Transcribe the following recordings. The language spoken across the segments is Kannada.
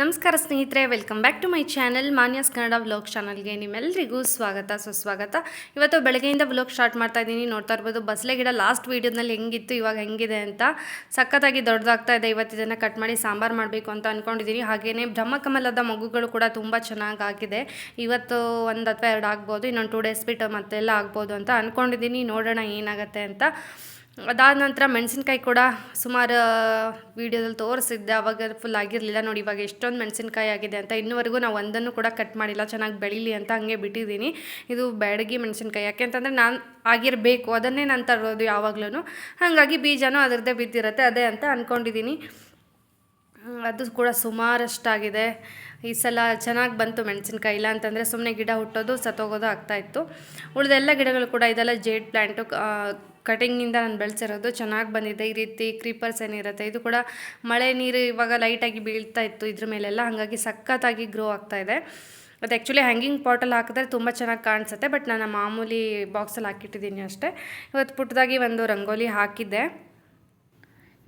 ನಮಸ್ಕಾರ ಸ್ನೇಹಿತರೆ welcome back to my channel Manyas Kannada vlog ಚಾನಲ್ಗೆ ನಿಮ್ಮೆಲ್ಲರಿಗೂ ಸ್ವಾಗತ, ಸುಸ್ವಾಗತ. ಇವತ್ತು ಬೆಳಗ್ಗೆಯಿಂದ ವ್ಲಾಗ್ ಸ್ಟಾರ್ಟ್ ಮಾಡ್ತಾ ಇದ್ದೀನಿ. ನೋಡ್ತಾ ಇರ್ಬೋದು ಬಸಳೆ ಗಿಡ ಲಾಸ್ಟ್ ವೀಡಿಯೋದಲ್ಲಿ ಹೆಂಗಿತ್ತು, ಇವಾಗ ಹೆಂಗಿದೆ ಅಂತ. ಸಖತ್ತಾಗಿ ದೊಡ್ಡದಾಗ್ತಾ ಇದೆ. ಇವತ್ತು ಇದನ್ನು ಕಟ್ ಮಾಡಿ ಸಾಂಬಾರು ಮಾಡಬೇಕು ಅಂತ ಅಂದ್ಕೊಂಡಿದ್ದೀನಿ ಹಾಗೆಯೇ ಬ್ರಹ್ಮಕಮಲದ ಮಗುಗಳು ಕೂಡ ತುಂಬ ಚೆನ್ನಾಗಿ ಆಗಿದೆ. ಇವತ್ತು ಒಂದು ಅಥವಾ ಎರಡು ಆಗ್ಬೋದು, ಇನ್ನೊಂದು ಟೂ ಡೇಸ್ ಬಿಟ್ಟು ಮತ್ತೆಲ್ಲ ಆಗ್ಬೋದು ಅಂತ ಅಂದ್ಕೊಂಡಿದ್ದೀನಿ ನೋಡೋಣ ಏನಾಗುತ್ತೆ ಅಂತ. ಅದಾದ ನಂತರ ಮೆಣಸಿನ್ಕಾಯಿ ಕೂಡ ಸುಮಾರು ವೀಡಿಯೋದಲ್ಲಿ ತೋರಿಸಿದ್ದೆ. ಅವಾಗ ಫುಲ್ ಆಗಿರಲಿಲ್ಲ ನೋಡಿ, ಇವಾಗ ಎಷ್ಟೊಂದು ಮೆಣಸಿನ್ಕಾಯಿ ಆಗಿದೆ ಅಂತ. ಇನ್ನುವರೆಗೂ ನಾವು ಒಂದನ್ನು ಕೂಡ ಕಟ್ ಮಾಡಿಲ್ಲ. ಚೆನ್ನಾಗಿ ಬೆಳೀಲಿ ಅಂತ ಹಂಗೆ ಬಿಟ್ಟಿದ್ದೀನಿ. ಇದು ಬ್ಯಾಡಗಿ ಮೆಣಸಿನ್ಕಾಯಿ. ಯಾಕೆಂತಂದರೆ ನಾನು ಆಗಿರಬೇಕು. ಅದನ್ನೇ ನಾನು ತರೋದು ಯಾವಾಗ್ಲೂ ಹಾಗಾಗಿ ಬೀಜನೂ ಅದರದ್ದೇ ಬಿದ್ದಿರುತ್ತೆ. ಅದೇ ಅಂತ ಅಂದ್ಕೊಂಡಿದ್ದೀನಿ ಅದು ಕೂಡ ಸುಮಾರಷ್ಟಾಗಿದೆ. ಈ ಸಲ ಚೆನ್ನಾಗಿ ಬಂತು ಮೆಣಸಿನ್ಕಾಯಿ. ಇಲ್ಲ ಅಂತಂದರೆ ಸುಮ್ಮನೆ ಗಿಡ ಹುಟ್ಟೋದು, ಸತ್ತೋಗೋದು ಆಗ್ತಾಯಿತ್ತು ಉಳಿದೆಲ್ಲ ಗಿಡಗಳು ಕೂಡ ಇದೆಲ್ಲ ಜೇಡ್ ಪ್ಲ್ಯಾಂಟು ಕಟಿಂಗಿಂದ ನಾನು ಬೆಳೆಸಿರೋದು ಚೆನ್ನಾಗಿ ಬಂದಿದೆ. ಈ ರೀತಿ ಕ್ರೀಪರ್ಸ್ ಏನಿರುತ್ತೆ, ಇದು ಕೂಡ ಮಳೆ ನೀರು ಇವಾಗ ಲೈಟಾಗಿ ಬೀಳ್ತಾ ಇತ್ತು ಇದ್ರ ಮೇಲೆಲ್ಲ, ಹಾಗಾಗಿ ಸಖತ್ತಾಗಿ ಗ್ರೋ ಆಗ್ತಾ ಇದೆ. ಮತ್ತು ಆ್ಯಕ್ಚುಲಿ ಹ್ಯಾಂಗಿಂಗ್ ಪಾಟಲ್ಲಿ ಹಾಕಿದ್ರೆ ತುಂಬ ಚೆನ್ನಾಗಿ ಕಾಣಿಸುತ್ತೆ ಬಟ್ ನಾನು ಮಾಮೂಲಿ ಬಾಕ್ಸಲ್ಲಿ ಹಾಕಿಟ್ಟಿದ್ದೀನಿ ಅಷ್ಟೇ. ಇವತ್ತು ಪುಟ್ಟದಾಗಿ ಒಂದು ರಂಗೋಲಿ ಹಾಕಿದ್ದೆ.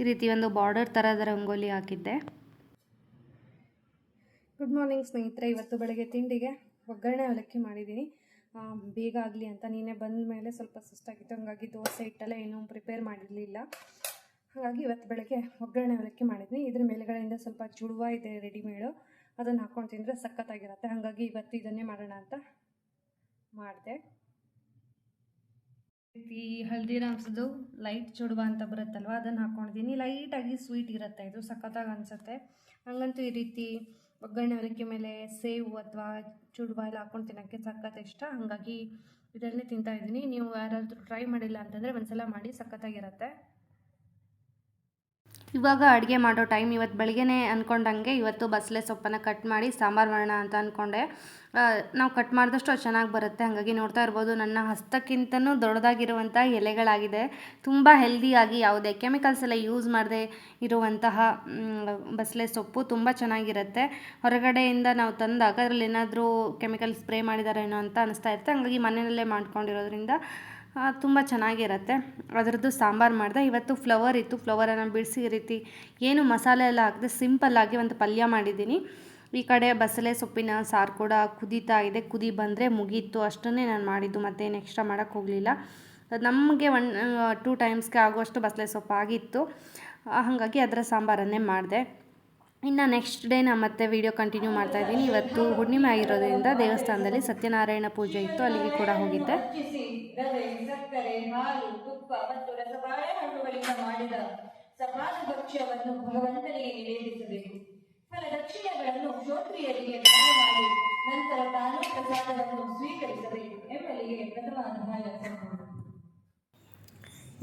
ಈ ರೀತಿ ಒಂದು ಬಾರ್ಡರ್ ಥರದ ರಂಗೋಲಿ ಹಾಕಿದ್ದೆ. ಗುಡ್ ಮಾರ್ನಿಂಗ್ ಸ್ನೇಹಿತರೆ, ಇವತ್ತು ಬೆಳಗ್ಗೆ ತಿಂಡಿಗೆ ಒಗ್ಗರಣೆ ಅವಲಕ್ಕಿ ಮಾಡಿದ್ದೀನಿ. ಬೇಗ ಆಗಲಿ ಅಂತ ನೀನೇ ಬಂದ ಮೇಲೆ ಸ್ವಲ್ಪ ಸುಸ್ತಾಗಿತ್ತು ಹಾಗಾಗಿ ದೋಸೆ ಹಿಟ್ಟೆಲ್ಲ ಏನೂ ಪ್ರಿಪೇರ್ ಮಾಡಿರಲಿಲ್ಲ. ಹಾಗಾಗಿ ಇವತ್ತು ಬೆಳಗ್ಗೆ ಒಗ್ಗರಣೆ ಅವಲಕ್ಕಿ ಮಾಡಿದ್ನಿ. ಇದ್ರ ಮೇಲುಗಡೆಯಿಂದ ಸ್ವಲ್ಪ ಚುಡುವ ಇದೆ ರೆಡಿಮೇಡು ಅದನ್ನು ಹಾಕ್ಕೊಂಡು ತಿಂದರೆ ಸಖತ್ತಾಗಿರುತ್ತೆ. ಹಾಗಾಗಿ ಇವತ್ತು ಇದನ್ನೇ ಮಾಡೋಣ ಅಂತ ಮಾಡಿದೆ. ಈ ಹಲ್ದಿರಾಮ್ಸ್ದು ಲೈಟ್ ಚುಡುವ ಅಂತ ಬರುತ್ತಲ್ವ, ಅದನ್ನು ಹಾಕ್ಕೊಂಡಿದ್ದೀನಿ ಲೈಟಾಗಿ ಸ್ವೀಟ್ ಇರುತ್ತೆ. ಇದು ಸಖತ್ತಾಗಿ ಅನಿಸುತ್ತೆ. ಹಂಗಂತೂ ಈ ರೀತಿ ಒಗ್ಗರಣೆ ಅವಲಕ್ಕಿ ಮೇಲೆ ಸೇವು ಅಥವಾ ಎಲ್ಲ ಹಾಕ್ಕೊಂಡು ತಿನ್ನೋಕ್ಕೆ ಸಖತ್ ಇಷ್ಟ. ಹಾಗಾಗಿ ಇದನ್ನೇ ತಿಂತಾ ಇದ್ದೀನಿ. ನೀವು ಯಾರಾದರೂ ಟ್ರೈ ಮಾಡಿಲ್ಲ ಅಂತಂದರೆ ಒಂದ್ಸಲ ಮಾಡಿ, ಸಖತ್ತಾಗಿರುತ್ತೆ. ಇವಾಗ ಅಡುಗೆ ಮಾಡೋ ಟೈಮ್ ಇವತ್ತು ಬೆಳಗ್ಗೆನೇ ಅಂದ್ಕೊಂಡಂಗೆ ಇವತ್ತು ಬಸಳೆ ಸೊಪ್ಪನ್ನು ಕಟ್ ಮಾಡಿ ಸಾಂಬಾರು ಮಾಡೋಣ ಅಂತ ಅಂದ್ಕೊಂಡೆ ನಾವು ಕಟ್ ಮಾಡಿದಷ್ಟು ಅದು ಚೆನ್ನಾಗಿ ಬರುತ್ತೆ. ಹಾಗಾಗಿ ನೋಡ್ತಾ ಇರ್ಬೋದು ನನ್ನ ಹಸ್ತಕ್ಕಿಂತನೂ ದೊಡ್ಡದಾಗಿರುವಂಥ ಎಲೆಗಳಾಗಿದೆ. ತುಂಬ ಹೆಲ್ದಿಯಾಗಿ ಯಾವುದೇ ಕೆಮಿಕಲ್ಸ್ ಎಲ್ಲ ಯೂಸ್ ಮಾಡದೆ ಇರುವಂತಹ ಬಸಳೆ ಸೊಪ್ಪು ತುಂಬ ಚೆನ್ನಾಗಿರುತ್ತೆ. ಹೊರಗಡೆಯಿಂದ ನಾವು ತಂದಾಗ ಅದರಲ್ಲಿ ಏನಾದರೂ ಕೆಮಿಕಲ್ ಸ್ಪ್ರೇ ಮಾಡಿದಾರೇನೋ ಅಂತ ಅನಿಸ್ತಾ ಇರುತ್ತೆ. ಹಾಗಾಗಿ ಮನೆಯಲ್ಲೇ ಮಾಡ್ಕೊಂಡಿರೋದ್ರಿಂದ ತುಂಬ ಚೆನ್ನಾಗಿರುತ್ತೆ. ಅದರದ್ದು ಸಾಂಬಾರು ಮಾಡಿದೆ, ಇವತ್ತು ಫ್ಲವರ್ ಇತ್ತು. ಫ್ಲವರನ್ನು ಬಿಡಿಸಿ ಈ ರೀತಿ ಏನು ಮಸಾಲೆ ಎಲ್ಲ ಹಾಕದೆ ಸಿಂಪಲ್ಲಾಗಿ ಒಂದು ಪಲ್ಯ ಮಾಡಿದ್ದೀನಿ. ಈ ಕಡೆ ಬಸಳೆ ಸೊಪ್ಪಿನ ಸಾರು ಕೂಡ ಕುದೀತಾ ಇದೆ. ಕುದಿ ಬಂದರೆ ಮುಗೀತು. ಅಷ್ಟನ್ನೇ ನಾನು ಮಾಡಿದ್ದು. ಮತ್ತೇನು ಎಕ್ಸ್ಟ್ರಾ ಮಾಡೋಕ್ಕೆ ಹೋಗಲಿಲ್ಲ. ನಮಗೆ ಒನ್ ಟೂ ಟೈಮ್ಸ್ಗೆ ಆಗುವಷ್ಟು ಬಸಳೆ ಸೊಪ್ಪು ಆಗಿತ್ತು. ಹಾಗಾಗಿ ಅದರ ಸಾಂಬಾರನ್ನೇ ಮಾಡಿದೆ. ಇನ್ನು ನೆಕ್ಸ್ಟ್ ಡೇ ನಾನು ಮತ್ತೆ ವಿಡಿಯೋ ಕಂಟಿನ್ಯೂ ಮಾಡ್ತಾ ಇದ್ದೀನಿ. ಇವತ್ತು ಹುಣ್ಣಿಮೆ ಆಗಿರೋದ್ರಿಂದ ದೇವಸ್ಥಾನದಲ್ಲಿ ಸತ್ಯನಾರಾಯಣ ಪೂಜೆ ಇತ್ತು, ಅಲ್ಲಿಗೆ ಕೂಡ ಹೋಗಿದ್ದೆ.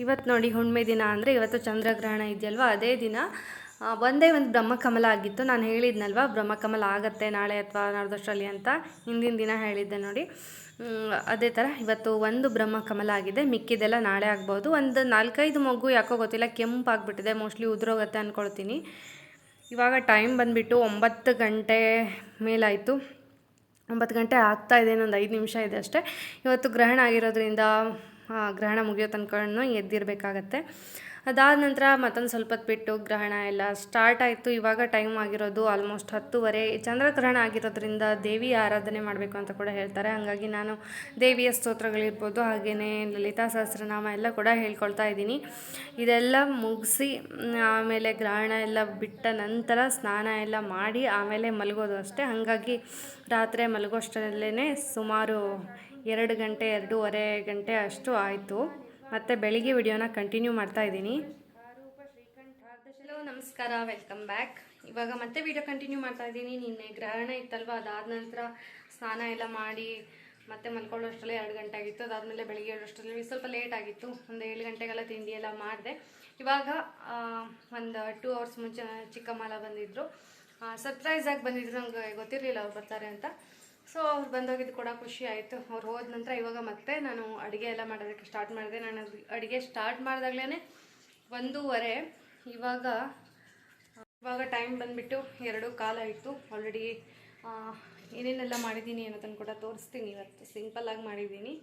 ಇವತ್ತು ನೋಡಿ ಹುಣ್ಣಿಮೆ ದಿನ ಅಂದರೆ ಇವತ್ತು ಚಂದ್ರಗ್ರಹಣ ಇದೆಯಲ್ವ? ಅದೇ ದಿನ ಒಂದೇ ಒಂದು ಬ್ರಹ್ಮಕಮಲ ಆಗಿತ್ತು. ನಾನು ಹೇಳಿದ್ನಲ್ವ, ಬ್ರಹ್ಮಕಮಲ ಆಗತ್ತೆ ನಾಳೆ ಅಥವಾ ನಾಡ್ದಷ್ಟರಲ್ಲಿ ಅಂತ ಹಿಂದಿನ ದಿನ ಹೇಳಿದ್ದೆ ನೋಡಿ. ಅದೇ ಥರ ಇವತ್ತು ಒಂದು ಬ್ರಹ್ಮಕಮಲ ಆಗಿದೆ. ಮಿಕ್ಕಿದೆಲ್ಲ ನಾಳೆ ಆಗ್ಬೋದು. ಒಂದು ನಾಲ್ಕೈದು ಮಗು ಯಾಕೋ ಗೊತ್ತಿಲ್ಲ, ಕೆಂಪಾಗ್ಬಿಟ್ಟಿದೆ. ಮೋಸ್ಟ್ಲಿ ಉದುರೋಗತ್ತೆ ಅಂದ್ಕೊಳ್ತೀನಿ ಇವಾಗ ಟೈಮ್ ಬಂದುಬಿಟ್ಟು ಒಂಬತ್ತು ಗಂಟೆ ಮೇಲಾಯಿತು. ಒಂಬತ್ತು ಗಂಟೆ ಆಗ್ತಾ ಇದೆ, ಇನ್ನೊಂದು ಐದು ನಿಮಿಷ ಇದೆ ಅಷ್ಟೇ. ಇವತ್ತು ಗ್ರಹಣ ಆಗಿರೋದ್ರಿಂದ ಗ್ರಹಣ ಮುಗಿಯೋ ತನಕ ಎದ್ದಿರಬೇಕಾಗತ್ತೆ. ಅದಾದ ನಂತರ ಮತ್ತೊಂದು ಸ್ವಲ್ಪ ಬಿಟ್ಟು ಗ್ರಹಣ ಎಲ್ಲ ಸ್ಟಾರ್ಟ್ ಆಯಿತು. ಇವಾಗ ಟೈಮ್ ಆಗಿರೋದು ಆಲ್ಮೋಸ್ಟ್ ಹತ್ತುವರೆ. ಚಂದ್ರಗ್ರಹಣ ಆಗಿರೋದ್ರಿಂದ ದೇವಿ ಆರಾಧನೆ ಮಾಡಬೇಕು ಅಂತ ಕೂಡ ಹೇಳ್ತಾರೆ. ಹಾಗಾಗಿ ನಾನು ದೇವಿಯ ಸ್ತೋತ್ರಗಳಿರ್ಬೋದು ಹಾಗೆಯೇ ಲಲಿತಾ ಸಹಸ್ರನಾಮ ಎಲ್ಲ ಕೂಡ ಹೇಳ್ಕೊಳ್ತಾ ಇದ್ದೀನಿ. ಇದೆಲ್ಲ ಮುಗಿಸಿ, ಆಮೇಲೆ ಗ್ರಹಣ ಎಲ್ಲ ಬಿಟ್ಟ ನಂತರ ಸ್ನಾನ ಎಲ್ಲ ಮಾಡಿ ಆಮೇಲೆ ಮಲಗೋದು ಅಷ್ಟೇ. ಹಾಗಾಗಿ ರಾತ್ರಿ ಮಲಗೋಷ್ಟರಲ್ಲೇ ಸುಮಾರು ಎರಡು ಗಂಟೆ, ಎರಡೂವರೆ ಗಂಟೆ ಅಷ್ಟು ಆಯಿತು. ಮತ್ತು ಬೆಳಿಗ್ಗೆ ವಿಡಿಯೋನ ಕಂಟಿನ್ಯೂ ಮಾಡ್ತಾ ಇದ್ದೀನಿ. ಹಲೋ ನಮಸ್ಕಾರ ವೆಲ್ಕಮ್ ಬ್ಯಾಕ್ ಇವಾಗ ಮತ್ತೆ ವಿಡಿಯೋ ಕಂಟಿನ್ಯೂ ಮಾಡ್ತಾ ಇದ್ದೀನಿ. ನಿನ್ನೆ ಗ್ರಹಣ ಇತ್ತಲ್ವ? ಅದಾದ ನಂತರ ಸ್ನಾನ ಎಲ್ಲ ಮಾಡಿ ಮತ್ತೆ ಮಲ್ಕೊಳ್ಳೋಷ್ಟರಲ್ಲಿ ಎರಡು ಗಂಟೆ ಆಗಿತ್ತು. ಅದಾದಮೇಲೆ ಬೆಳಿಗ್ಗೆ ಏಳೋಷ್ಟರಲ್ಲಿ ಸ್ವಲ್ಪ ಲೇಟ್ ಆಗಿತ್ತು. ಒಂದು ಏಳು ಗಂಟೆಗೆಲ್ಲ ತಿಂಡಿ ಎಲ್ಲ ಮಾಡಿದೆ. ಇವಾಗ ಒಂದು ಟೂ ಅವರ್ಸ್ ಮುಂಚೆ ಚಿಕ್ಕಮ್ಮಲ ಬಂದಿದ್ದರು ಸರ್ಪ್ರೈಸ್ ಆಗಿ ಬಂದಿದ್ರು. ನಂಗೆ ಗೊತ್ತಿರಲಿಲ್ಲ ಅವ್ರು ಬರ್ತಾರೆ ಅಂತ. ಸೊ ಅವ್ರು ಬಂದೋಗಿದ್ದು ಕೂಡ ಖುಷಿ ಆಯಿತು. ಅವ್ರು ಹೋದ ನಂತರ ಇವಾಗ ಮತ್ತೆ ನಾನು ಅಡುಗೆ ಎಲ್ಲ ಮಾಡೋದಕ್ಕೆ ಸ್ಟಾರ್ಟ್ ಮಾಡಿದೆ. ನಾನು ಅಡುಗೆ ಸ್ಟಾರ್ಟ್ ಮಾಡಿದಾಗಲೇ ಒಂದೂವರೆ. ಇವಾಗ ಇವಾಗ ಟೈಮ್ ಬಂದುಬಿಟ್ಟು ಎರಡು ಕಾಲ ಆಯಿತು. ಆಲ್ರೆಡಿ ಏನೇನೆಲ್ಲ ಮಾಡಿದ್ದೀನಿ ಅನ್ನೋದನ್ನು ಕೂಡ ತೋರಿಸ್ತೀನಿ ಇವತ್ತು. ಸಿಂಪಲ್ಲಾಗಿ ಮಾಡಿದ್ದೀನಿ.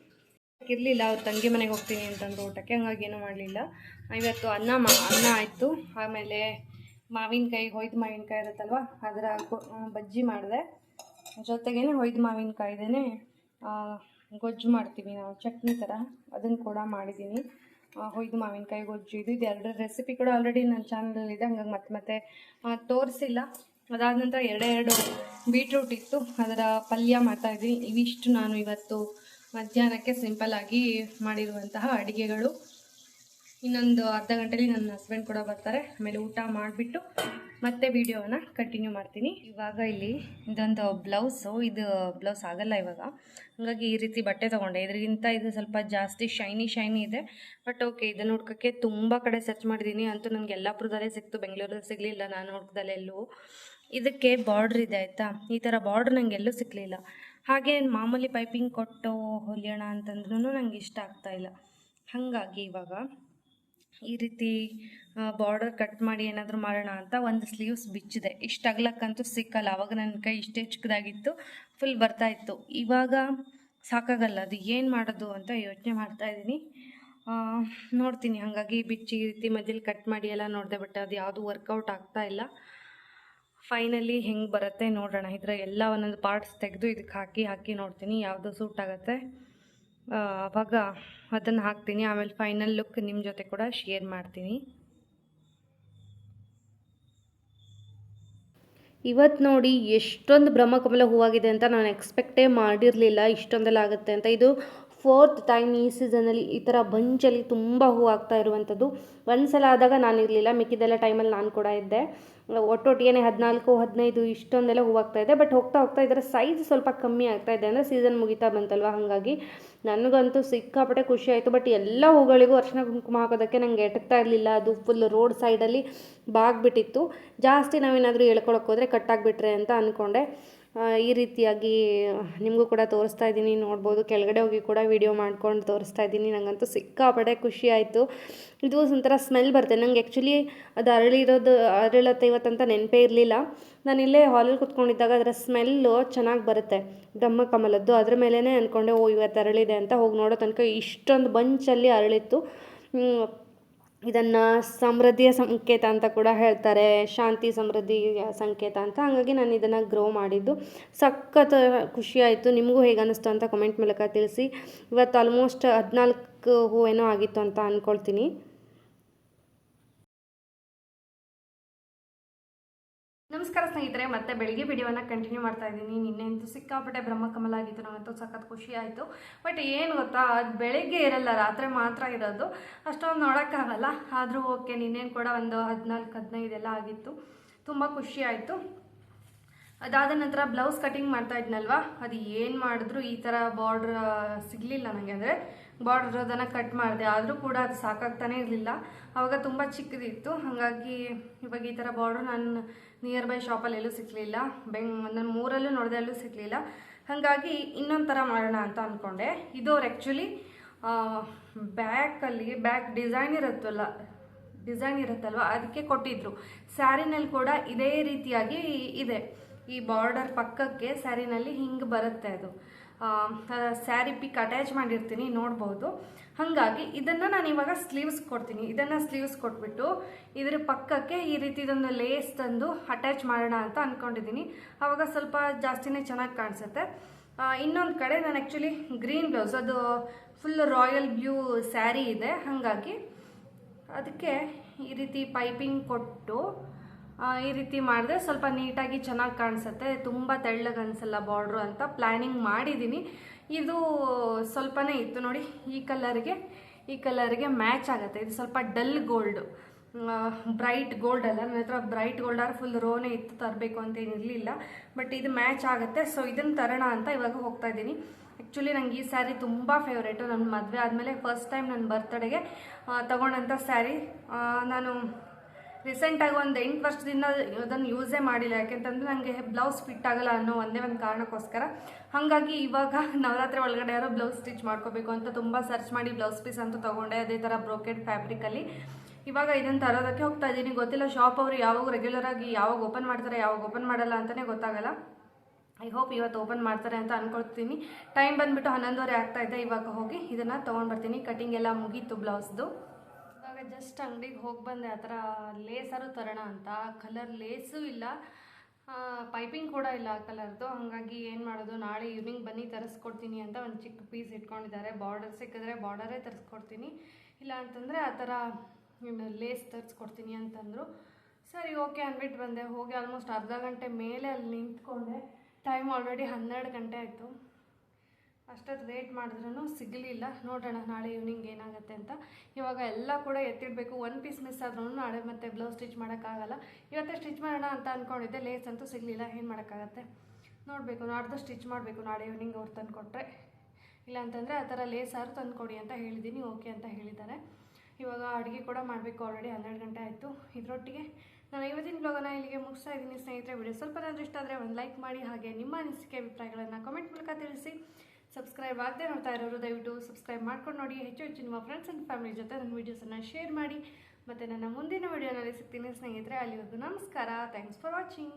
ಇರಲಿಲ್ಲ, ಅವ್ರ ತಂಗಿ ಮನೆಗೆ ಹೋಗ್ತೀನಿ ಅಂತಂದ್ರು ಊಟಕ್ಕೆ. ಹಂಗಾಗಿ ಏನೂ ಮಾಡಲಿಲ್ಲ. ಇವತ್ತು ಅನ್ನ ಮಾ, ಅನ್ನ ಆಯಿತು. ಆಮೇಲೆ ಮಾವಿನಕಾಯಿ ಹೊಯ್ದು ಮಾವಿನಕಾಯಿ ಇರುತ್ತಲ್ವ? ಅದರ ಬಜ್ಜಿ ಮಾಡಿದೆ. ಜೊತೆಗೇನೆ ಹೊಯ್ದು ಮಾವಿನಕಾಯ್ದೇ ಗೊಜ್ಜು ಮಾಡ್ತೀವಿ ನಾವು, ಚಟ್ನಿ ಥರ ಅದನ್ನು ಕೂಡ ಮಾಡಿದ್ದೀನಿ ಹೊಯ್ದ ಮಾವಿನಕಾಯಿ, ಗೊಜ್ಜು, ಇದು ಇದು ಎರಡರ ರೆಸಿಪಿ ಕೂಡ ಆಲ್ರೆಡಿ ನನ್ನ ಚಾನಲಲ್ಲಿದೆ ಹಂಗಾಗಿ ಮತ್ತೆ ಮತ್ತೆ ತೋರಿಸಿಲ್ಲ. ಅದಾದ ನಂತರ ಎರಡೆರಡು ಬೀಟ್ರೂಟ್ ಇತ್ತು, ಅದರ ಪಲ್ಯ ಮಾಡ್ತಾ ಇದ್ದೀನಿ. ಇವಿಷ್ಟು ನಾನು ಇವತ್ತು ಮಧ್ಯಾಹ್ನಕ್ಕೆ ಸಿಂಪಲ್ ಆಗಿ ಮಾಡಿರುವಂತಹ ಅಡುಗೆಗಳು. ಇನ್ನೊಂದು ಅರ್ಧ ಗಂಟೆಲಿ ನನ್ನ ಹಸ್ಬೆಂಡ್ ಕೂಡ ಬರ್ತಾರೆ. ಆಮೇಲೆ ಊಟ ಮಾಡಿಬಿಟ್ಟು ಮತ್ತೆ ವಿಡಿಯೋನ ಕಂಟಿನ್ಯೂ ಮಾಡ್ತೀನಿ. ಇವಾಗ ಇಲ್ಲಿ ಇದೊಂದು ಬ್ಲೌಸು ಇದು ಬ್ಲೌಸ್ ಆಗಲ್ಲ ಇವಾಗ. ಹಾಗಾಗಿ ಈ ರೀತಿ ಬಟ್ಟೆ ತೊಗೊಂಡೆ. ಇದ್ರಿಗಿಂತ ಇದು ಸ್ವಲ್ಪ ಜಾಸ್ತಿ ಶೈನಿ ಶೈನಿ ಇದೆ. ಬಟ್ ಓಕೆ ಇದನ್ನು ಹುಡ್ಕೋಕ್ಕೆ ತುಂಬ ಕಡೆ ಸರ್ಚ್ ಮಾಡಿದ್ದೀನಿ ಅಂತೂ ನನಗೆ ಯಲ್ಲಾಪುರದಲ್ಲೇ ಸಿಕ್ತು. ಬೆಂಗಳೂರಲ್ಲಿ ಸಿಗಲಿಲ್ಲ. ನಾನು ಹುಡ್ಕದಲ್ಲೇ ಎಲ್ಲೂ. ಇದಕ್ಕೆ ಬಾರ್ಡ್ರ್ ಇದೆ ಆಯಿತಾ? ಈ ಥರ ಬಾರ್ಡ್ರ್ ನನಗೆ ಎಲ್ಲೂ ಸಿಕ್ಕಲಿಲ್ಲ ಹಾಗೆ ಮಾಮೂಲಿ ಪೈಪಿಂಗ್ ಕೊಟ್ಟು ಹೊಲಿಯೋಣ ಅಂತಂದ್ರೂ ನಂಗೆ ಇಷ್ಟ ಆಗ್ತಾಯಿಲ್ಲ ಹಾಗಾಗಿ ಇವಾಗ ಈ ರೀತಿ ಬಾರ್ಡರ್ ಕಟ್ ಮಾಡಿ ಏನಾದರೂ ಮಾಡೋಣ ಅಂತ ಒಂದು ಸ್ಲೀವ್ಸ್ ಬಿಚ್ಚಿದೆ. ಇಷ್ಟು ಅಗ್ಲಕ್ಕಂತೂ ಸಿಕ್ಕಲ್ಲ. ಅವಾಗ ನನ್ನ ಕೈ ಇಷ್ಟೇ ಚಿಕ್ಕದಾಗಿತ್ತು. ಫುಲ್ ಬರ್ತಾ ಇತ್ತು. ಇವಾಗ ಸಾಕಾಗಲ್ಲ. ಅದು ಏನು ಮಾಡೋದು ಅಂತ ಯೋಚನೆ ಮಾಡ್ತಾ ಇದ್ದೀನಿ. ನೋಡ್ತೀನಿ. ಹಾಗಾಗಿ ಬಿಚ್ಚಿ ಈ ರೀತಿ ಮಧ್ಯಲ್ಲಿ ಕಟ್ ಮಾಡಿ ಎಲ್ಲ ನೋಡಿದೆ ಬಟ್ ಅದು ಯಾವುದು ವರ್ಕೌಟ್ ಆಗ್ತಾ ಇಲ್ಲ. ಫೈನಲಿ ಹೆಂಗೆ ಬರುತ್ತೆ ನೋಡೋಣ. ಇದರ ಎಲ್ಲ ಒಂದೊಂದು ಪಾರ್ಟ್ಸ್ ತೆಗೆದು ಇದಕ್ಕೆ ಹಾಕಿ ಹಾಕಿ ನೋಡ್ತೀನಿ. ಯಾವುದು ಸೂಟ್ ಆಗುತ್ತೆ. ಅವಾಗ ಅದನ್ನು ಹಾಕ್ತೀನಿ. ಆಮೇಲೆ ಫೈನಲ್ ಲುಕ್ ನಿಮ್ಮ ಜೊತೆ ಕೂಡ ಶೇರ್ ಮಾಡ್ತೀನಿ. ಇವತ್ತು ನೋಡಿ ಎಷ್ಟೊಂದು ಬ್ರಹ್ಮಕಮಲ ಹೂವಾಗಿದೆ ಅಂತ ನಾನು ಎಕ್ಸ್ಪೆಕ್ಟೇ ಮಾಡಿರಲಿಲ್ಲ. ಇಷ್ಟೊಂದೆಲ್ಲ ಆಗುತ್ತೆ ಅಂತ. ಇದು ಫೋರ್ತ್ ಟೈಮ್ ಈ ಸೀಸನಲ್ಲಿ ಈ ಥರ ಬಂಚಲ್ಲಿ ತುಂಬ ಹೂವು ಆಗ್ತಾ ಇರುವಂಥದ್ದು. ಒಂದು ಸಲ ಆದಾಗ ನಾನು ಇರಲಿಲ್ಲ. ಮಿಕ್ಕಿದೆಲ್ಲ ಟೈಮಲ್ಲಿ ನಾನು ಕೂಡ ಇದ್ದೆ. ಒಟ್ಟೊಟ್ಟಿಗೆ ಹದಿನಾಲ್ಕು, ಹದಿನೈದು ಇಷ್ಟೊಂದೆಲ್ಲ ಹೂವಾಗ್ತಾ ಇದೆ. ಬಟ್ ಹೋಗ್ತಾ ಹೋಗ್ತಾ ಇದರ ಸೈಜ್ ಸ್ವಲ್ಪ ಕಮ್ಮಿ ಆಗ್ತಾ ಇದೆ ಅಂದರೆ ಸೀಸನ್ ಮುಗಿತಾ ಬಂತಲ್ವ? ಹಾಗಾಗಿ ನನಗಂತೂ ಸಿಕ್ಕಾಪಟ್ಟೆ ಖುಷಿ ಆಯಿತು. ಬಟ್ ಎಲ್ಲ ಹೂಗಳಿಗೂ ಅರ್ಶಿನ ಕುಂಕುಮ ಹಾಕೋದಕ್ಕೆ ನಂಗೆ ಎಟಕ್ತಾ ಇರಲಿಲ್ಲ. ಅದು ಫುಲ್ ರೋಡ್ ಸೈಡಲ್ಲಿ ಬಾಗ್ಬಿಟ್ಟಿತ್ತು. ಜಾಸ್ತಿ ನಾವೇನಾದರೂ ಹೇಳ್ಕೊಳಕ್ಕೆ ಹೋದರೆ ಕಟ್ಟಾಗಿಬಿಟ್ರೆ ಅಂತ ಅಂದ್ಕೊಂಡೆ ಈ ರೀತಿಯಾಗಿ ನಿಮಗೂ ಕೂಡ ತೋರಿಸ್ತಾ ಇದ್ದೀನಿ. ನೋಡ್ಬೋದು, ಕೆಳಗಡೆ ಹೋಗಿ ಕೂಡ ವಿಡಿಯೋ ಮಾಡ್ಕೊಂಡು ತೋರಿಸ್ತಾ ಇದ್ದೀನಿ. ನನಗಂತೂ ಸಿಕ್ಕಾಪಟ್ಟೆ ಖುಷಿ ಆಯಿತು. ಇದು ಒಂಥರ ಸ್ಮೆಲ್ ಬರುತ್ತೆ. ನಂಗೆ ಆ್ಯಕ್ಚುಲಿ ಅದು ಅರಳಿರೋದು, ಅರಳತ್ತೆ ಇವತ್ತಂತ ನೆನಪೇ ಇರಲಿಲ್ಲ. ನಾನು ಇಲ್ಲೇ ಹಾಲಲ್ಲಿ ಕುತ್ಕೊಂಡಿದ್ದಾಗ ಅದರ ಸ್ಮೆಲ್ಲು ಚೆನ್ನಾಗಿ ಬರುತ್ತೆ. ಬ್ರಹ್ಮಕಮಲದ್ದು ಅದ್ರ ಮೇಲೇ ಅಂದ್ಕೊಂಡೆ ಓ ಇವತ್ತು ಅರಳಿದೆ ಅಂತ ಹೋಗಿ ನೋಡೋ ತನಕ ಇಷ್ಟೊಂದು ಬಂಚಲ್ಲಿ ಅರಳಿತ್ತು. ಇದನ್ನು ಸಮೃದ್ಧಿಯ ಸಂಕೇತ ಅಂತ ಕೂಡ ಹೇಳ್ತಾರೆ, ಶಾಂತಿ ಸಮೃದ್ಧಿಯ ಸಂಕೇತ ಅಂತ. ಹಾಗಾಗಿ ನಾನು ಇದನ್ನು ಗ್ರೋ ಮಾಡಿದ್ದು. ಸಖತ್ ಖುಷಿಯಾಯಿತು ನಿಮಗೂ ಹೇಗೆ ಅನ್ನಿಸ್ತು ಅಂತ ಕಮೆಂಟ್ ಮೂಲಕ ತಿಳಿಸಿ. ಇವತ್ತು ಆಲ್ಮೋಸ್ಟ್ ಹದಿನಾಲ್ಕು ಹೂವೇನೋ ಆಗಿತ್ತು ಅಂತ ಅಂದ್ಕೊಳ್ತೀನಿ ನಮಸ್ಕಾರ ಸ್ನೇಹಿತರೆ, ಮತ್ತೆ ಬೆಳಿಗ್ಗೆ ವಿಡಿಯೋನ ಕಂಟಿನ್ಯೂ ಮಾಡ್ತಾ ಇದ್ದೀನಿ. ನಿನ್ನೆ ಅಂತೂ ಸಿಕ್ಕಾಪಟ್ಟೆ ಬ್ರಹ್ಮಕಮಲ ಆಗಿತ್ತು ನನಗಂತೂ ಸಖತ್ ಖುಷಿ ಆಯಿತು. ಬಟ್ ಏನು ಗೊತ್ತಾ, ಅದು ಬೆಳಗ್ಗೆ ಇರಲ್ಲ, ರಾತ್ರಿ ಮಾತ್ರ ಇರೋದು. ಅಷ್ಟೊಂದು ನೋಡೋಕ್ಕಾಗಲ್ಲ. ಆದರೂ ಓಕೆ ನಿನ್ನೇನು ಕೂಡ ಒಂದು ಹದಿನಾಲ್ಕು ಹದಿನೈದೆಲ್ಲ ಆಗಿತ್ತು. ತುಂಬ ಖುಷಿ ಆಯಿತು. ಅದಾದ ನಂತರ ಬ್ಲೌಸ್ ಕಟಿಂಗ್ ಮಾಡ್ತಾ ಇದ್ನಲ್ವಾ? ಅದು ಏನು ಮಾಡಿದ್ರು ಈ ಥರ ಬಾರ್ಡ್ರ್ ಸಿಗಲಿಲ್ಲ ನನಗೆ ಅಂದರೆ ಬಾರ್ಡ್ರ್ ಅದನ್ನು ಕಟ್ ಮಾಡಿದೆ. ಆದರೂ ಕೂಡ ಅದು ಸಾಕಾಗ್ತಾನೇ ಇರಲಿಲ್ಲ. ಆವಾಗ ತುಂಬ ಚಿಕ್ಕದಿತ್ತು. ಹಾಗಾಗಿ ಇವಾಗ ಈ ಥರ ಬಾರ್ಡ್ರ್ ನಾನು ನಿಯರ್ ಬೈ ಶಾಪಲ್ಲಿ ಎಲ್ಲೂ ಸಿಕ್ಕಲಿಲ್ಲ ಬೆಂಗ್ ನಾನು ಮೂರಲ್ಲೂ ನೋಡಿದೆ ಎಲ್ಲೂ ಸಿಕ್ಕಲಿಲ್ಲ ಹಾಗಾಗಿ ಇನ್ನೊಂದು ಥರ ಮಾಡೋಣ ಅಂತ ಅಂದ್ಕೊಂಡೆ ಇದು ಅವ್ರು ಆ್ಯಕ್ಚುಲಿ ಬ್ಯಾಕಲ್ಲಿ ಬ್ಯಾಕ್ ಡಿಸೈನ್ ಇರುತ್ತಲ್ಲ ಡಿಸೈನ್ ಇರುತ್ತಲ್ವ, ಅದಕ್ಕೆ ಕೊಟ್ಟಿದ್ರು. ಸ್ಯಾರಿನಲ್ಲಿ ಕೂಡ ಇದೇ ರೀತಿಯಾಗಿ ಇದೆ. ಈ ಬಾರ್ಡರ್ ಪಕ್ಕಕ್ಕೆ ಸ್ಯಾರಿನಲ್ಲಿ ಹಿಂಗೆ ಬರುತ್ತೆ ಅದು. ಸ್ಯಾರಿ ಪಿಕ್ ಅಟ್ಯಾಚ್ ಮಾಡಿರ್ತೀನಿ, ನೋಡ್ಬೋದು. ಹಾಗಾಗಿ ಇದನ್ನು ನಾನು ಇವಾಗ ಸ್ಲೀವ್ಸ್ ಕೊಡ್ತೀನಿ. ಇದನ್ನು ಸ್ಲೀವ್ಸ್ ಕೊಟ್ಬಿಟ್ಟು ಇದರ ಪಕ್ಕಕ್ಕೆ ಈ ರೀತಿದೊಂದು ಲೇಸ್ ತಂದು ಅಟ್ಯಾಚ್ ಮಾಡೋಣ ಅಂತ ಅಂದ್ಕೊಂಡಿದ್ದೀನಿ ಆವಾಗ ಸ್ವಲ್ಪ ಜಾಸ್ತಿನೇ ಚೆನ್ನಾಗಿ ಕಾಣಿಸುತ್ತೆ. ಇನ್ನೊಂದು ಕಡೆ ನಾನು ಆ್ಯಕ್ಚುಲಿ ಗ್ರೀನ್ ಬ್ಲೌಸ್ ಅದು ಫುಲ್ ರಾಯಲ್ ಬ್ಲೂ ಸ್ಯಾರಿ ಇದೆ. ಹಾಗಾಗಿ ಅದಕ್ಕೆ ಈ ರೀತಿ ಪೈಪಿಂಗ್ ಕೊಟ್ಟು ಈ ರೀತಿ ಮಾಡಿದ್ರೆ ಸ್ವಲ್ಪ ನೀಟಾಗಿ ಚೆನ್ನಾಗಿ ಕಾಣಿಸುತ್ತೆ. ತುಂಬ ತೆಳ್ಳಗೆ ಅನಿಸಲ್ಲ ಬಾರ್ಡ್ರು ಅಂತ ಪ್ಲ್ಯಾನಿಂಗ್ ಮಾಡಿದ್ದೀನಿ ಇದು ಸ್ವಲ್ಪನೇ ಇತ್ತು ನೋಡಿ, ಈ ಕಲರ್ಗೆ ಈ ಕಲರ್ಗೆ ಮ್ಯಾಚ್ ಆಗುತ್ತೆ. ಇದು ಸ್ವಲ್ಪ ಡಲ್ ಗೋಲ್ಡು ಬ್ರೈಟ್ ಗೋಲ್ಡ್ ಅಲ್ಲ ನನ್ನ ಹತ್ರ ಬ್ರೈಟ್ ಗೋಲ್ಡ್ ಆರ್ ಫುಲ್ ರೋನೇ ಇತ್ತು, ತರಬೇಕು ಅಂತ ಏನಿರಲಿಲ್ಲ ಬಟ್ ಇದು ಮ್ಯಾಚ್ ಆಗುತ್ತೆ. ಸೊ ಇದನ್ನು ತರೋಣ ಅಂತ ಇವಾಗ ಹೋಗ್ತಾ ಇದ್ದೀನಿ ಆ್ಯಕ್ಚುಲಿ ನಂಗೆ ಈ ಸ್ಯಾರಿ ತುಂಬ ಫೇವ್ರೇಟು ನನ್ನ ಮದುವೆ ಆದಮೇಲೆ ಫಸ್ಟ್ ಟೈಮ್ ನನ್ನ ಬರ್ತಡೆಗೆ ತೊಗೊಂಡಂಥ ಸ್ಯಾರಿ ನಾನು ರೀಸೆಂಟಾಗಿ ಒಂದು ಎಂಟು ವರ್ಷದಿಂದ ಅದನ್ನು ಯೂಸೇ ಮಾಡಿಲ್ಲ. ಯಾಕೆಂತಂದರೆ ನನಗೆ ಬ್ಲೌಸ್ ಫಿಟ್ ಆಗಲ್ಲ ಅನ್ನೋ ಒಂದೇ ಒಂದು ಕಾರಣಕ್ಕೋಸ್ಕರ. ಹಾಗಾಗಿ ಇವಾಗ ನವರಾತ್ರಿ ಒಳಗಡೆ ಯಾರೋ ಬ್ಲೌಸ್ ಸ್ಟಿಚ್ ಮಾಡ್ಕೋಬೇಕು ಅಂತ ತುಂಬ ಸರ್ಚ್ ಮಾಡಿ ಬ್ಲೌಸ್ ಪೀಸ್ ಅಂತ ತೊಗೊಂಡೆ. ಅದೇ ಥರ ಬ್ರೋಕೆಡ್ ಫ್ಯಾಬ್ರಿಕಲ್ಲಿ ಇವಾಗ ಇದನ್ನು ತರೋದಕ್ಕೆ ಹೋಗ್ತಾ ಇದ್ದೀನಿ ಗೊತ್ತಿಲ್ಲ ಶಾಪ್ ಅವರು ಯಾವಾಗ ರೆಗ್ಯುಲರ್ ಆಗಿ ಯಾವಾಗ ಓಪನ್ ಮಾಡ್ತಾರೆ, ಯಾವಾಗ ಓಪನ್ ಮಾಡಲ್ಲ ಅಂತಲೇ ಗೊತ್ತಾಗಲ್ಲ. ಐ ಹೋಪ್ ಇವತ್ತು ಓಪನ್ ಮಾಡ್ತಾರೆ ಅಂತ ಅನ್ಕೊಳ್ತೀನಿ. ಟೈಮ್ ಬಂದುಬಿಟ್ಟು ಹನ್ನೊಂದುವರೆ ಇದೆ. ಇವಾಗ ಹೋಗಿ ಇದನ್ನು ತೊಗೊಂಡು ಬರ್ತೀನಿ. ಕಟಿಂಗ್ ಎಲ್ಲ ಮುಗೀತು ಬ್ಲೌಸ್ದು ಇವಾಗ ಜಸ್ಟ್ ಅಂಗಡಿಗೆ ಹೋಗಿ ಬಂದೆ, ಆ ಥರ ಲೇಸರು ತರೋಣ ಅಂತ. ಕಲರ್ ಲೇಸು ಇಲ್ಲ. ಪೈಪಿಂಗ್ ಕೂಡ ಇಲ್ಲ ಆ ಕಲರ್ದು ಹಾಗಾಗಿ ಏನು ಮಾಡೋದು? ನಾಳೆ ಈವ್ನಿಂಗ್ ಬನ್ನಿ, ತರಿಸ್ಕೊಡ್ತೀನಿ ಅಂತ ಒಂದು ಚಿಕ್ಕ ಪೀಸ್ ಇಟ್ಕೊಂಡಿದ್ದಾರೆ. ಬಾರ್ಡರ್ ಸಿಕ್ಕಿದ್ರೆ ಬಾರ್ಡರೇ ತರಿಸ್ಕೊಡ್ತೀನಿ. ಇಲ್ಲ ಅಂತಂದರೆ ಆ ಥರ ಲೇಸ್ ತರಿಸ್ಕೊಡ್ತೀನಿ ಅಂತಂದರು. ಸರಿ ಓಕೆ ಅಂದ್ಬಿಟ್ಟು ಬಂದೆ. ಹೋಗಿ ಆಲ್ಮೋಸ್ಟ್ ಅರ್ಧ ಗಂಟೆ ಮೇಲೆ ಅಲ್ಲಿ ನಿಂತ್ಕೊಂಡೆ. ಟೈಮ್ ಆಲ್ರೆಡಿ ಹನ್ನೆರಡು ಗಂಟೆ ಆಯಿತು. ಅಷ್ಟೊತ್ತು ವೇಟ್ ಮಾಡಿದ್ರೂ ಸಿಗಲಿಲ್ಲ. ನೋಡೋಣ ನಾಳೆ ಈವ್ನಿಂಗ್ ಏನಾಗುತ್ತೆ ಅಂತ. ಇವಾಗ ಎಲ್ಲ ಕೂಡ ಎತ್ತಿಡಬೇಕು. ಒನ್ ಪೀಸ್ ಮಿಸ್ ಆದ್ರೂ ನಾಳೆ ಮತ್ತೆ ಬ್ಲೌಸ್ ಸ್ಟಿಚ್ ಮಾಡೋಕ್ಕಾಗಲ್ಲ. ಇವತ್ತೇ ಸ್ಟಿಚ್ ಮಾಡೋಣ ಅಂತ ಅಂದ್ಕೊಂಡಿದ್ದೆ ಲೇಸ್ ಅಂತೂ ಸಿಗಲಿಲ್ಲ. ಏನು ಮಾಡೋಕ್ಕಾಗತ್ತೆ? ನೋಡಬೇಕು. ನಾಡ್ದು ಸ್ಟಿಚ್ ಮಾಡಬೇಕು. ನಾಳೆ ಈವ್ನಿಂಗ್ ಅವ್ರು ತಂದು ಕೊಟ್ಟರೆ ಇಲ್ಲ ಅಂತಂದರೆ ಆ ಥರ ಲೇಸ್ ತಂದು ಕೊಡಿ ಅಂತ ಹೇಳಿದ್ದೀನಿ ಓಕೆ ಅಂತ ಹೇಳಿದ್ದಾರೆ. ಇವಾಗ ಅಡುಗೆ ಕೂಡ ಮಾಡಬೇಕು ಆಲ್ರೆಡಿ ಹನ್ನೆರಡು ಗಂಟೆ ಆಯಿತು ಇದರೊಟ್ಟಿಗೆ. ನಾನು ಇವತ್ತಿನ ಬ್ಲಾಗನ್ನು ಇಲ್ಲಿಗೆ ಮುಗಿಸ್ತಾ ಇದ್ದೀನಿ. ಸ್ನೇಹಿತರೆ, ವಿಡಿಯೋ ಸ್ವಲ್ಪ ಏನಾದರೂ ಇಷ್ಟ ಆದರೆ ಒಂದು ಲೈಕ್ ಮಾಡಿ. ಹಾಗೆ ನಿಮ್ಮ ಅನಿಸಿಕೆ, ಅಭಿಪ್ರಾಯಗಳನ್ನು ಕಮೆಂಟ್ ಮೂಲಕ ತಿಳಿಸಿ. ಸಬ್ಸ್ಕ್ರೈಬ್ ಆಗದೆ ನೋಡ್ತಾ ಇರೋರು ದಯವಿಟ್ಟು ಸಬ್ಸ್ಕ್ರೈಬ್ ಮಾಡ್ಕೊಂಡು ನೋಡಿ. ಹೆಚ್ಚು ಹೆಚ್ಚು ನಿಮ್ಮ ಫ್ರೆಂಡ್ಸ್ ಆ್ಯಂಡ್ ಫ್ಯಾಮಿಲಿ ಜೊತೆ ನನ್ನ ವೀಡಿಯೋಸನ್ನು ಶೇರ್ ಮಾಡಿ. ಮತ್ತು ನನ್ನ ಮುಂದಿನ ವೀಡಿಯೋನಲ್ಲಿ ಸಿಗ್ತೀನಿ ಸ್ನೇಹಿತರೆ, ಅಲ್ಲಿವರೆಗೂ ನಮಸ್ಕಾರ. Thanks for watching